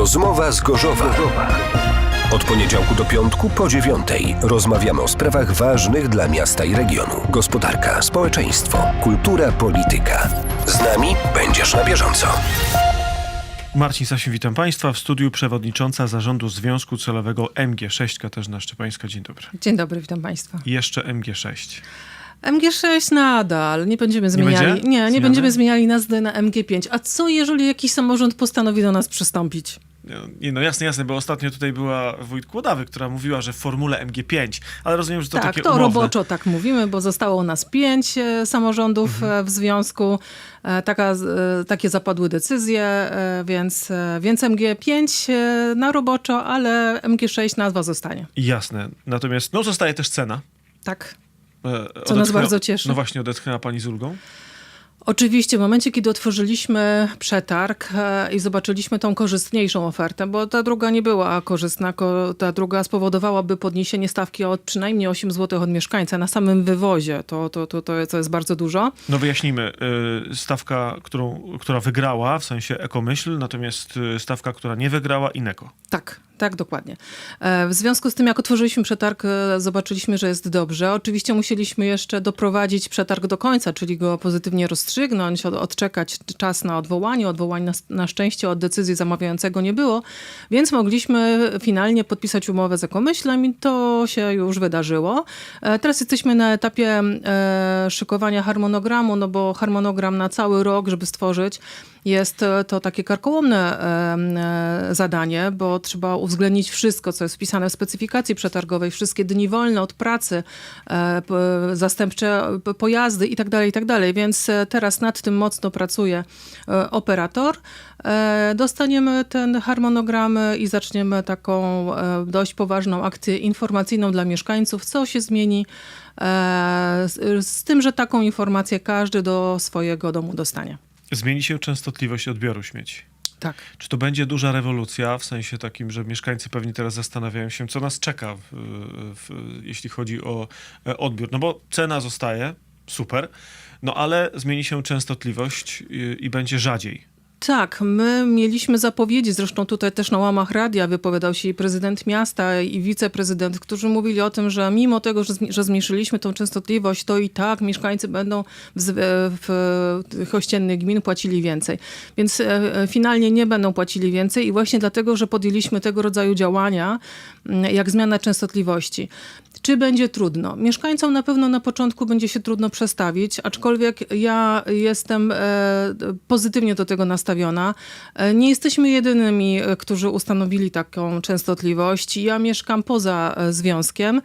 Rozmowa z Gorzowa. Od poniedziałku do piątku po dziewiątej rozmawiamy o sprawach ważnych dla miasta i regionu. Gospodarka, społeczeństwo, kultura, polityka. Z nami będziesz na bieżąco. Marcin Sasin, witam Państwa. W studiu przewodnicząca zarządu Związku Celowego MG6, Katarzyna Szczepańska. Dzień dobry. Dzień dobry, witam Państwa. Jeszcze MG6. MG6 nadal, nie będziemy zmieniali. będzie? Nie, nie będziemy zmieniali nazwy na MG5. A co jeżeli jakiś samorząd postanowi do nas przystąpić? Nie, no jasne, jasne, bo ostatnio tutaj była wójt Kłodawy, która mówiła, że w formule MG5, ale rozumiem, że to tak, takie to umowne. roboczo tak mówimy, bo zostało u nas pięć e, samorządów Mhm. e, w związku. E, Taka, takie zapadły decyzje, więc, więc MG5 e, na roboczo, ale MG6 nazwa zostanie. Jasne. Natomiast, no zostaje też cena. Tak. Co nas bardzo cieszy. No właśnie, odetchnęła Pani z ulgą. Oczywiście, w momencie, kiedy otworzyliśmy przetarg e, i zobaczyliśmy tą korzystniejszą ofertę, bo ta druga nie była korzystna, ko- ta druga spowodowałaby podniesienie stawki o przynajmniej 8 zł od mieszkańca na samym wywozie. To, to, to, to, jest bardzo dużo. No wyjaśnijmy, y, stawka, którą, która wygrała, w sensie Ekomyśl, natomiast y, stawka, która nie wygrała, Ineko. Tak, tak, dokładnie. E, W związku z tym, jak otworzyliśmy przetarg, e, zobaczyliśmy, że jest dobrze. Oczywiście musieliśmy jeszcze doprowadzić przetarg do końca, czyli go pozytywnie rozstrzygnąć, od- odczekać czas na odwołanie. Odwołań na, na szczęście od decyzji zamawiającego nie było, więc mogliśmy finalnie podpisać umowę z Ekomyślem i to się już wydarzyło. E, Teraz jesteśmy na etapie szykowania harmonogramu, no bo harmonogram na cały rok, żeby stworzyć, jest e, to takie karkołomne e, e, zadanie, bo trzeba uwzględnić wszystko, co jest wpisane w specyfikacji przetargowej, wszystkie dni wolne od pracy, zastępcze pojazdy i tak dalej, i tak. Więc teraz nad tym mocno pracuje operator. Dostaniemy ten harmonogram i zaczniemy taką dość poważną akcję informacyjną dla mieszkańców, co się zmieni. z tym, że taką informację każdy do swojego domu dostanie. Zmieni się częstotliwość odbioru śmieci. Tak. Czy to będzie duża rewolucja, w sensie takim, że mieszkańcy pewnie teraz zastanawiają się, co nas czeka, w, w, jeśli chodzi o e, odbiór? No bo cena zostaje, super, no ale zmieni się częstotliwość i, i będzie rzadziej. Tak, my mieliśmy zapowiedzi, zresztą tutaj też na łamach radia wypowiadał się i prezydent miasta i wiceprezydent, którzy mówili o tym, że mimo tego, że, zmniejszyliśmy tą częstotliwość, to i tak mieszkańcy będą w, w ościennych gmin płacili więcej. Więc e, e, finalnie nie będą płacili więcej i właśnie dlatego, że podjęliśmy tego rodzaju działania, m, jak zmiana częstotliwości. Czy będzie trudno? Mieszkańcom na pewno na początku będzie się trudno przestawić, aczkolwiek ja jestem e, pozytywnie do tego nastawiona. E, Nie jesteśmy jedynymi, e, którzy ustanowili taką częstotliwość. Ja mieszkam poza związkiem.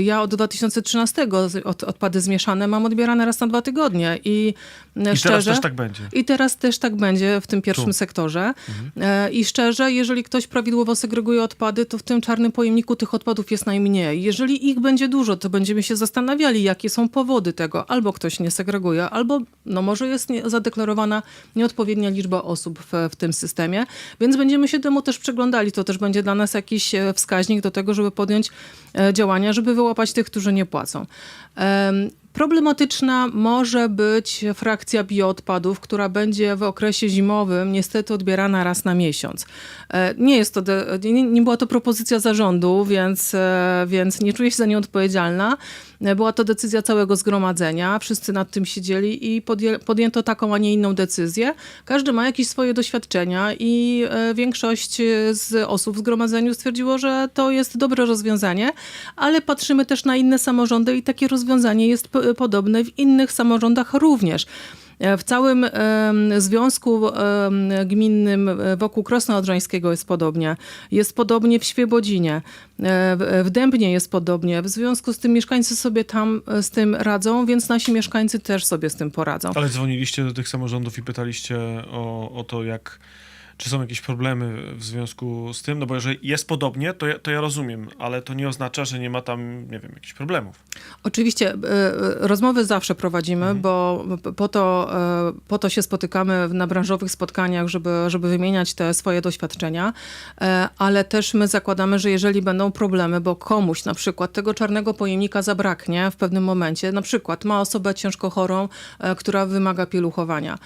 Ja od 2013 z- od, odpady zmieszane mam odbierane raz na dwa tygodnie i, I teraz szczerze, też tak będzie. i teraz też tak będzie w tym pierwszym Tu. sektorze. E, I szczerze, jeżeli ktoś prawidłowo segreguje odpady, to w tym czarnym pojemniku tych odpadów jest najmniej. Jeżeli ich będzie dużo, to będziemy się zastanawiali, jakie są powody tego. Albo ktoś nie segreguje, albo no może jest nie, zadeklarowana nieodpowiednia liczba osób w, w tym systemie, więc będziemy się temu też przyglądali. To też będzie dla nas jakiś e, wskaźnik do tego, żeby podjąć e, działania, żeby wyłapać tych, którzy nie płacą. Em, Problematyczna może być frakcja bioodpadów, która będzie w okresie zimowym niestety odbierana raz na miesiąc. E, Nie jest to, nie była to propozycja zarządu, więc, e, więc nie czuję się za nią odpowiedzialna. Była to decyzja całego zgromadzenia, wszyscy nad tym siedzieli i podję, podjęto taką, a nie inną decyzję. Każdy ma jakieś swoje doświadczenia i e, większość e, z osób w zgromadzeniu stwierdziło, że to jest dobre rozwiązanie, ale patrzymy też na inne samorządy i takie rozwiązanie jest podobne w innych samorządach również. E, W całym związku gminnym e, wokół Krosna Odrzańskiego jest podobnie. Jest podobnie w Świebodzinie. E, W, Dębnie jest podobnie. W związku z tym mieszkańcy sobie tam z tym radzą, więc nasi mieszkańcy też sobie z tym poradzą. Ale dzwoniliście do tych samorządów i pytaliście o, o to, jak, czy są jakieś problemy w związku z tym? No bo jeżeli jest podobnie, to ja, to ja rozumiem, ale to nie oznacza, że nie ma tam, nie wiem, jakichś problemów. Oczywiście e, e, rozmowy zawsze prowadzimy, bo p- po to, e, po to się spotykamy na branżowych spotkaniach, żeby, żeby wymieniać te swoje doświadczenia, ale też my zakładamy, że jeżeli będą problemy, bo komuś na przykład tego czarnego pojemnika zabraknie w pewnym momencie, na przykład ma osobę ciężko chorą, która wymaga pieluchowania.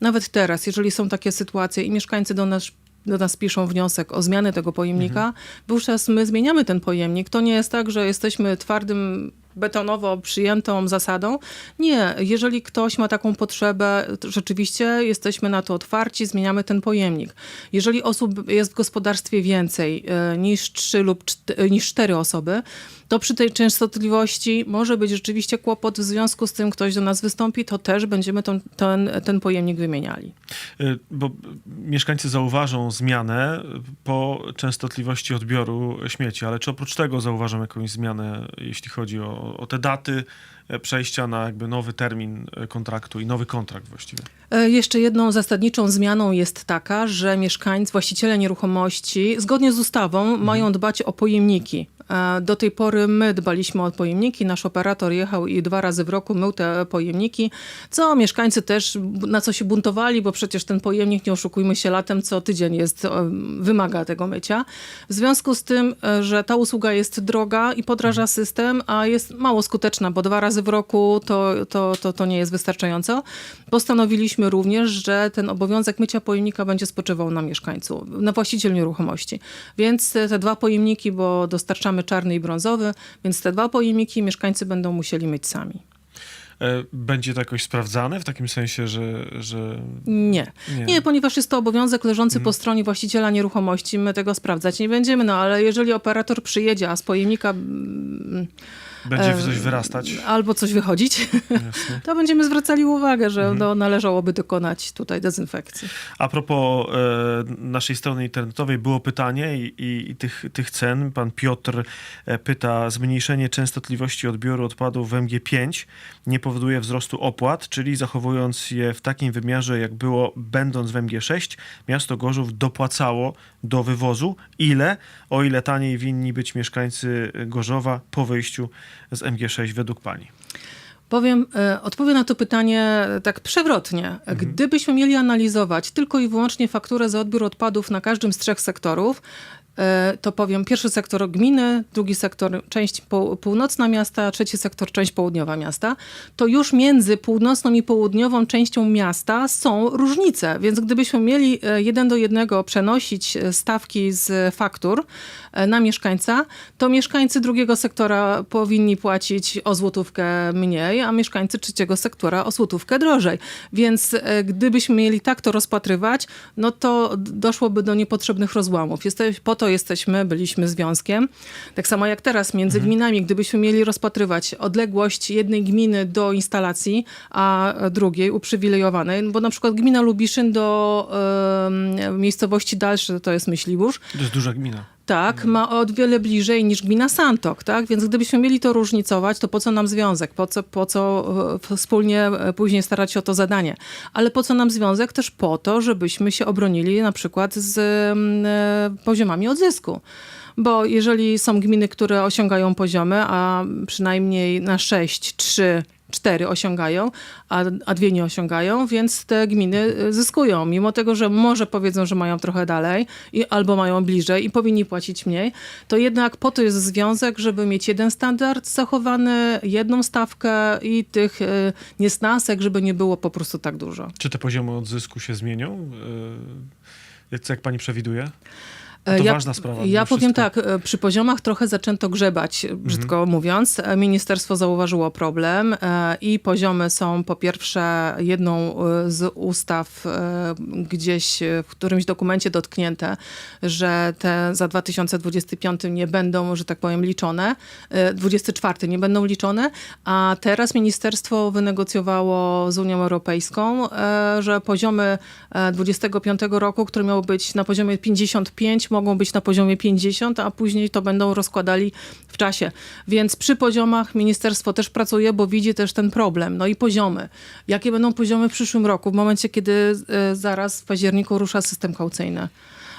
Nawet teraz, jeżeli są takie sytuacje i mieszkańcy do nas do nas piszą wniosek o zmianę tego pojemnika, wówczas my zmieniamy ten pojemnik. To nie jest tak, że jesteśmy twardym betonowo przyjętą zasadą. Nie, jeżeli ktoś ma taką potrzebę, to rzeczywiście jesteśmy na to otwarci, zmieniamy ten pojemnik. Jeżeli osób jest w gospodarstwie więcej e, niż trzy lub e, niż cztery osoby, to przy tej częstotliwości może być rzeczywiście kłopot. W związku z tym ktoś do nas wystąpi, to też będziemy ten, ten, ten pojemnik wymieniali. Y, Bo mieszkańcy zauważą zmianę po częstotliwości odbioru śmieci, ale czy oprócz tego zauważą jakąś zmianę, jeśli chodzi o, o te daty e, przejścia na jakby nowy termin e, kontraktu i nowy kontrakt właściwie? E, Jeszcze jedną zasadniczą zmianą jest taka, że mieszkańcy, właściciele nieruchomości, zgodnie z ustawą, mają dbać o pojemniki. Do tej pory my dbaliśmy o pojemniki, nasz operator jechał i dwa razy w roku mył te pojemniki, co mieszkańcy też na co się buntowali, bo przecież ten pojemnik, nie oszukujmy się, latem co tydzień jest, e, wymaga tego mycia. W związku z tym, e, że ta usługa jest droga i podraża system, a jest mało skuteczna, bo dwa razy w roku to, to, to, to nie jest wystarczająco, postanowiliśmy również, że ten obowiązek mycia pojemnika będzie spoczywał na mieszkańcu, na właściciel nieruchomości. Więc te dwa pojemniki, bo dostarczamy czarny i brązowy, więc te dwa pojemniki mieszkańcy będą musieli myć sami. E, Będzie to jakoś sprawdzane w takim sensie, że, że Nie. Nie. Mhm. nie. ponieważ jest to obowiązek leżący po stronie właściciela nieruchomości, my tego sprawdzać nie będziemy, no ale jeżeli operator przyjedzie, a z pojemnika mm, będzie coś wyrastać. albo coś wychodzić, Jasne. to będziemy zwracali uwagę, że Mhm. no, należałoby dokonać tutaj dezynfekcji. A propos e, naszej strony internetowej było pytanie i, i, i tych, tych cen. Pan Piotr e, pyta, zmniejszenie częstotliwości odbioru odpadów w MG5 nie powoduje wzrostu opłat, czyli zachowując je w takim wymiarze, jak było będąc w MG6, miasto Gorzów dopłacało do wywozu. Ile? O ile taniej winni być mieszkańcy Gorzowa po wyjściu z MG6 według pani? Powiem, e, odpowiem na to pytanie e, tak przewrotnie. Gdybyśmy mieli analizować tylko i wyłącznie fakturę za odbiór odpadów na każdym z trzech sektorów, to powiem pierwszy sektor gminy, drugi sektor część północna miasta, trzeci sektor część południowa miasta, to już między północną i południową częścią miasta są różnice. Więc gdybyśmy mieli e, jeden do jednego przenosić e, stawki z faktur e, na mieszkańca, to mieszkańcy drugiego sektora powinni płacić o złotówkę mniej, a mieszkańcy trzeciego sektora o złotówkę drożej. Więc e, gdybyśmy mieli tak to rozpatrywać, no to doszłoby do niepotrzebnych rozłamów. Jesteś, po to jesteśmy, byliśmy związkiem. Tak samo jak teraz między gminami, gdybyśmy mieli rozpatrywać odległość jednej gminy do instalacji, a drugiej uprzywilejowanej, bo na przykład gmina Lubiszyn do em, miejscowości dalsze to jest Myśliwóż, To jest duża gmina. Tak, ma o wiele bliżej niż gmina Santok, tak? Więc gdybyśmy mieli to różnicować, to po co nam związek? Po co, po co e, wspólnie e, później starać się o to zadanie? Ale po co nam związek? Też po to, żebyśmy się obronili na przykład z e, poziomami odzysku. Bo jeżeli są gminy, które osiągają poziomy, a przynajmniej na 6, 3, cztery osiągają, a, a dwie nie osiągają, więc te gminy y, zyskują. Mimo tego, że może powiedzą, że mają trochę dalej i, albo mają bliżej i powinni płacić mniej, to jednak po to jest związek, żeby mieć jeden standard zachowany, jedną stawkę i tych y, niesnasek, żeby nie było po prostu tak dużo. Czy te poziomy odzysku się zmienią? Yy, Jak pani przewiduje? To ja, ważna sprawa Ja powiem wszystko. tak, e, przy poziomach trochę zaczęto grzebać, e, brzydko mówiąc. E, Ministerstwo zauważyło problem e, i poziomy są po pierwsze jedną z ustaw gdzieś w którymś dokumencie dotknięte, że te za 2025 nie będą, że tak powiem, liczone, e, 24 nie będą liczone, a teraz ministerstwo wynegocjowało z Unią Europejską, że poziomy e, 25 roku, które miały być na poziomie 55, mogą być na poziomie 50, a później to będą rozkładali w czasie. Więc przy poziomach ministerstwo też pracuje, bo widzi też ten problem. No i poziomy. Jakie będą poziomy w przyszłym roku, w momencie, kiedy e, zaraz w październiku rusza system kaucyjny?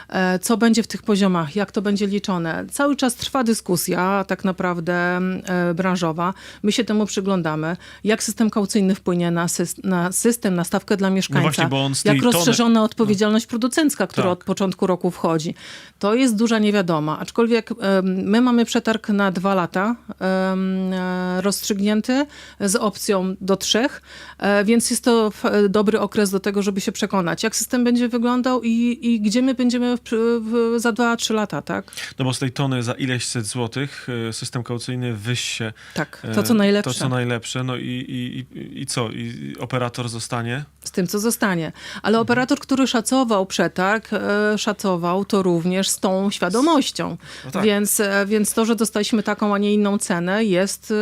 E, Co będzie w tych poziomach, jak to będzie liczone. Cały czas trwa dyskusja, tak naprawdę e, branżowa. My się temu przyglądamy. Jak system kaucyjny wpłynie na, na system, na stawkę dla mieszkańca. No właśnie, bo on z tej jak tony- rozszerzona odpowiedzialność producencka, która Tak. od początku roku wchodzi. To jest duża niewiadoma. Aczkolwiek em, my mamy przetarg na dwa lata e, rozstrzygnięty z opcją do trzech, e, więc jest to dobry okres do tego, żeby się przekonać, jak system będzie wyglądał i, i gdzie my będziemy w, w, za 2-3 lata, tak? No bo z tej tony za ileś set złotych e, system kaucyjny wyższe. Tak, e, to co najlepsze. To co najlepsze. No i, i, i, i co? I operator zostanie? z tym, co zostanie. Ale operator, który szacował przetarg, e, szacował to również z tą świadomością. No tak. więc, więc to, że dostaliśmy taką, a nie inną cenę jest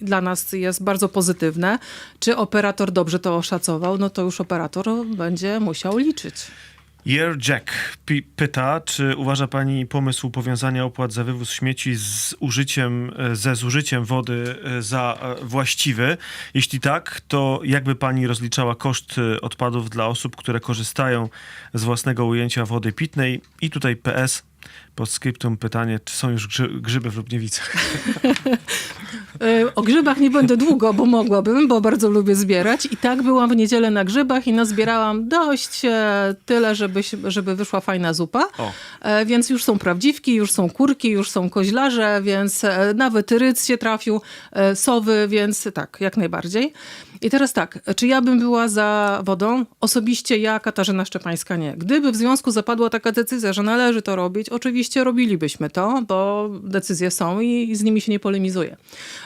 dla nas jest bardzo pozytywne. Czy operator dobrze to oszacował, no to już operator będzie musiał liczyć. Year Jack pyta, czy uważa pani pomysł powiązania opłat za wywóz śmieci z użyciem, e, ze zużyciem wody e, za e, właściwy? Jeśli tak, to jakby pani rozliczała koszt odpadów dla osób, które korzystają z własnego ujęcia wody pitnej? I tutaj PS, pod skryptum pytanie, czy są już grzy- grzyby w Lubniewicach? E, O grzybach nie będę długo, bo mogłabym, bo bardzo lubię zbierać. I tak byłam w niedzielę na grzybach i nazbierałam dość e, tyle, żeby, żeby wyszła fajna zupa. O. E, Więc już są prawdziwki, już są kurki, już są koźlarze, więc nawet ryc się trafił, sowy, więc tak, jak najbardziej. I teraz tak, czy ja bym była za wodą? Osobiście ja, Katarzyna Szczepańska, nie. Gdyby w związku zapadła taka decyzja, że należy to robić, oczywiście robilibyśmy to, bo decyzje są i, z nimi się nie polemizuje.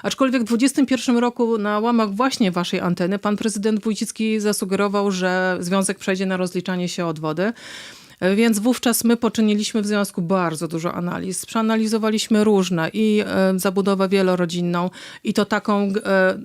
Aczkolwiek w 2021 roku na łamach właśnie waszej anteny pan prezydent Wójcicki zasugerował, że związek przejdzie na rozliczanie się od wody. Więc wówczas my poczyniliśmy w związku bardzo dużo analiz. Przeanalizowaliśmy różne i e, zabudowę wielorodzinną i to taką e, e,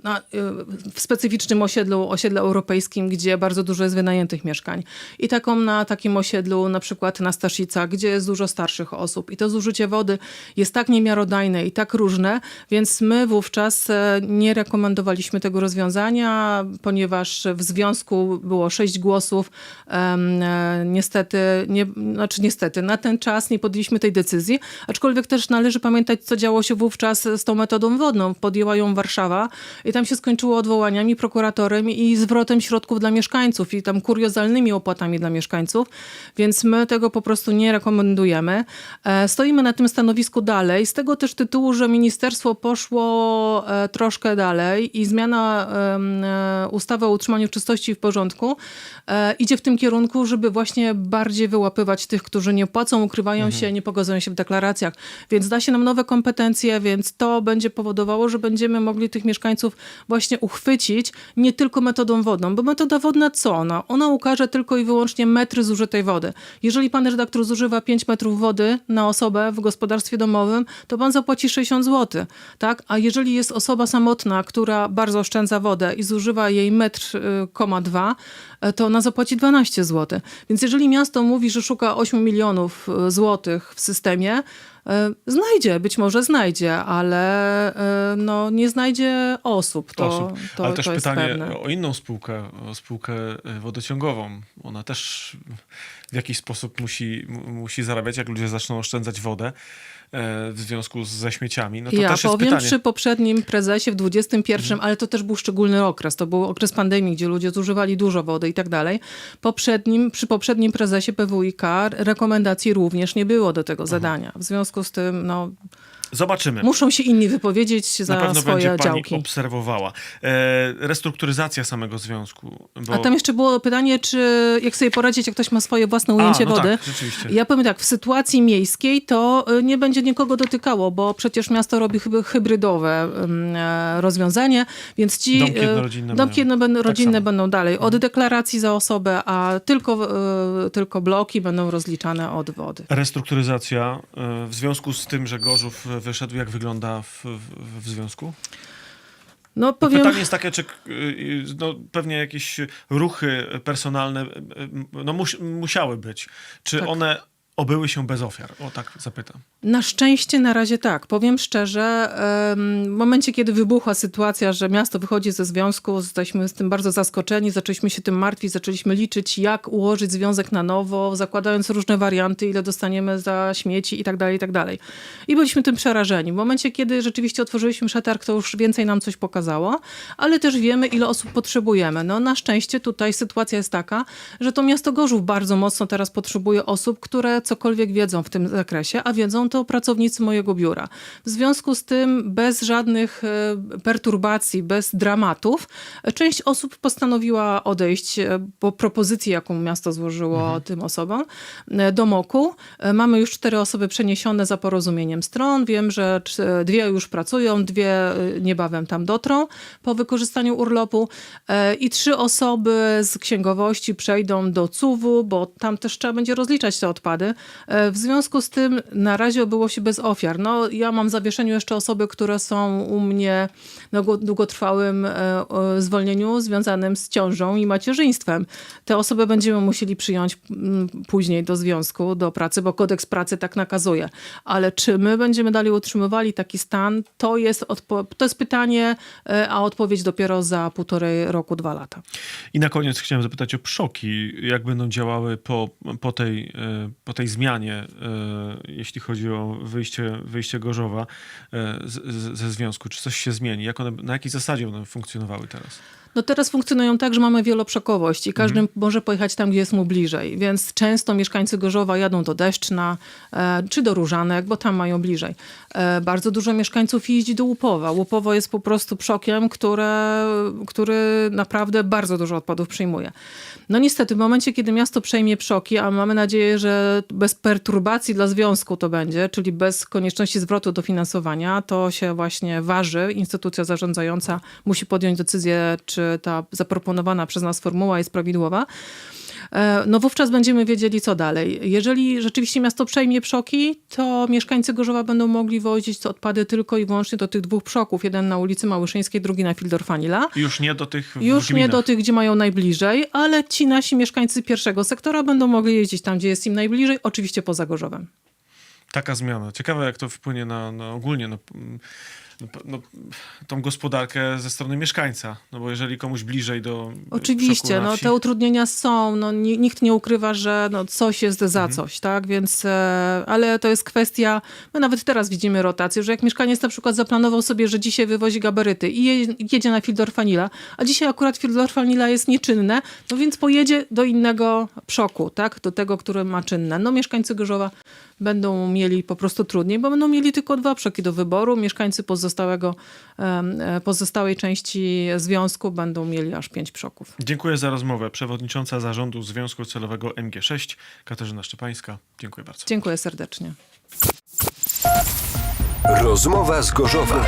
w specyficznym osiedlu, osiedlu europejskim, gdzie bardzo dużo jest wynajętych mieszkań. I taką na takim osiedlu na przykład na Staszica, gdzie jest dużo starszych osób. I to zużycie wody jest tak niemiarodajne i tak różne, więc my wówczas nie rekomendowaliśmy tego rozwiązania, ponieważ w związku było sześć głosów. Niestety, nie, znaczy niestety, na ten czas nie podjęliśmy tej decyzji, aczkolwiek też należy pamiętać, co działo się wówczas z tą metodą wodną. Podjęła ją Warszawa i tam się skończyło odwołaniami, prokuratorem i zwrotem środków dla mieszkańców i tam kuriozalnymi opłatami dla mieszkańców, więc my tego po prostu nie rekomendujemy. E, Stoimy na tym stanowisku dalej, z tego też tytułu, że ministerstwo poszło e, troszkę dalej i zmiana e, ustawy o utrzymaniu czystości w porządku idzie w tym kierunku, żeby właśnie bardziej wyłapywać tych, którzy nie płacą, ukrywają się, nie pogadzają się w deklaracjach. Więc da się nam nowe kompetencje, więc to będzie powodowało, że będziemy mogli tych mieszkańców właśnie uchwycić nie tylko metodą wodną, bo metoda wodna co ona? Ona ukaże tylko i wyłącznie metry zużytej wody. Jeżeli pan redaktor zużywa 5 metrów wody na osobę w gospodarstwie domowym, to pan zapłaci 60 zł, tak? A jeżeli jest osoba samotna, która bardzo oszczędza wodę i zużywa jej metr, y, koma dwa, e, to ona zapłaci 12 zł. Więc jeżeli miasto mówi, że szuka 8 milionów y, złotych w systemie, e, znajdzie, być może znajdzie, ale e, no, nie znajdzie osób. To, osób. to, Ale też to jest pytanie pewne. o inną spółkę, o spółkę e, wodociągową. Ona też w jakiś sposób musi, mu- musi zarabiać, jak ludzie zaczną oszczędzać wodę e, w związku ze śmieciami. No to ja też jest powiem pytanie. przy poprzednim prezesie w 21, ale to też był szczególny okres. To był okres pandemii, gdzie ludzie zużywali dużo wody i tak dalej. Poprzednim, przy poprzednim prezesie PWiK rekomendacji również nie było do tego zadania. W związku z tym no, Zobaczymy. muszą się inni wypowiedzieć Na za pewno swoje będzie pani działki. obserwowała. E, restrukturyzacja samego związku. Bo... A tam jeszcze było pytanie, czy jak sobie poradzić, jak ktoś ma swoje własne ujęcie no wody. tak, rzeczywiście. Ja powiem tak, w sytuacji miejskiej to y, nie będzie nikogo dotykało, bo przecież miasto robi chyba hybrydowe e, rozwiązanie, więc ci Domki e, jednorodzinne domki jednorodzinne Tak będą dalej od deklaracji za osobę, a tylko, e, tylko bloki będą rozliczane od wody. Restrukturyzacja e, w związku z tym, że Gorzów e, wyszedł, jak wygląda w, w, w związku? No powiem, Pytanie jest takie, czy y, y, no, pewnie jakieś ruchy personalne y, no, mus, musiały być. Czy Tak. one obyły się bez ofiar? O tak zapytam. Na szczęście na razie tak. Powiem szczerze, w momencie, kiedy wybuchła sytuacja, że miasto wychodzi ze związku, jesteśmy z tym bardzo zaskoczeni, zaczęliśmy się tym martwić, zaczęliśmy liczyć, jak ułożyć związek na nowo, zakładając różne warianty, ile dostaniemy za śmieci i tak dalej, i tak dalej. I byliśmy tym przerażeni. W momencie, kiedy rzeczywiście otworzyliśmy przetarg, to już więcej nam coś pokazało, ale też wiemy, ile osób potrzebujemy. No na szczęście tutaj sytuacja jest taka, że to miasto Gorzów bardzo mocno teraz potrzebuje osób, które cokolwiek wiedzą w tym zakresie, a wiedzą to pracownicy mojego biura. W związku z tym, bez żadnych e, perturbacji, bez dramatów, e, część osób postanowiła odejść e, po propozycji, jaką miasto złożyło tym osobom do MOKU. Mamy już cztery osoby przeniesione za porozumieniem stron. Wiem, że dwie już pracują, dwie niebawem tam dotrą po wykorzystaniu urlopu i trzy osoby z księgowości przejdą do CUW-u, bo tam też trzeba będzie rozliczać te odpady. E, W związku z tym na razie obyło się bez ofiar. No, ja mam w zawieszeniu jeszcze osoby, które są u mnie na długo- długotrwałym e, zwolnieniu związanym z ciążą i macierzyństwem. Te osoby będziemy musieli przyjąć mm, później do związku, do pracy, bo kodeks pracy tak nakazuje. Ale czy my będziemy dalej utrzymywali taki stan, to jest, to jest pytanie, e, a odpowiedź dopiero za półtorej roku, dwa lata. I na koniec chciałem zapytać o PSZOKi. Jak będą działały po, po, tej, po tej zmianie, e, jeśli chodzi o wyjście, wyjście Gorzowa e, z, z, ze związku? Czy coś się zmieni? Jak one, na jakiej zasadzie one funkcjonowały teraz? No teraz funkcjonują tak, że mamy wieloprzekowość i każdy może pojechać tam, gdzie jest mu bliżej. Więc często mieszkańcy Gorzowa jadą do Deszczna e, czy do Różanek, bo tam mają bliżej. E, bardzo dużo mieszkańców jeździ do Łupowa. Łupowo jest po prostu przokiem, które, który naprawdę bardzo dużo odpadów przyjmuje. No niestety, w momencie, kiedy miasto przejmie przoki, a mamy nadzieję, że bez perturbacji dla związku to będzie, czyli bez konieczności zwrotu dofinansowania, to się właśnie waży. Instytucja zarządzająca musi podjąć decyzję, czy ta zaproponowana przez nas formuła jest prawidłowa. E, No wówczas będziemy wiedzieli, co dalej. Jeżeli rzeczywiście miasto przejmie przoki, to mieszkańcy Gorzowa będą mogli wozić odpady tylko i wyłącznie do tych dwóch przoków. Jeden na ulicy Małyszyńskiej, drugi na Fildorfanila. Już nie do tych Już nie gminach. do tych, gdzie mają najbliżej, ale ci nasi mieszkańcy pierwszego sektora będą mogli jeździć tam, gdzie jest im najbliżej, oczywiście poza Gorzowem. Taka zmiana. Ciekawe, jak to wpłynie na, na ogólnie no, no, no, tą gospodarkę ze strony mieszkańca. No bo jeżeli komuś bliżej do Oczywiście, no, wsi- te utrudnienia są, no, ni- nikt nie ukrywa, że no, coś jest za Mhm. coś, tak, więc, e, ale to jest kwestia, my nawet teraz widzimy rotację, że jak mieszkaniec na przykład zaplanował sobie, że dzisiaj wywozi gabaryty i je, jedzie na Fildorfanila, a dzisiaj akurat Fildorfanila jest nieczynne, no więc pojedzie do innego przoku, tak, do tego, który ma czynne. No mieszkańcy Gorzowa będą mieli po prostu trudniej, bo będą mieli tylko dwa przoki do wyboru, mieszkańcy pozostałego, e, pozostałej części związku będą mieli aż pięć przoków. Dziękuję za rozmowę. Przewodnicząca Zarządu Związku Celowego MG6, Katarzyna Szczepańska. Dziękuję bardzo. Dziękuję serdecznie. Rozmowa z Gorzowa.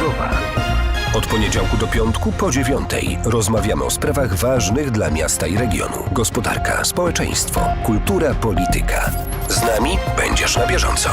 Od poniedziałku do piątku po dziewiątej rozmawiamy o sprawach ważnych dla miasta i regionu. Gospodarka, społeczeństwo, kultura, polityka. Z nami będziesz na bieżąco.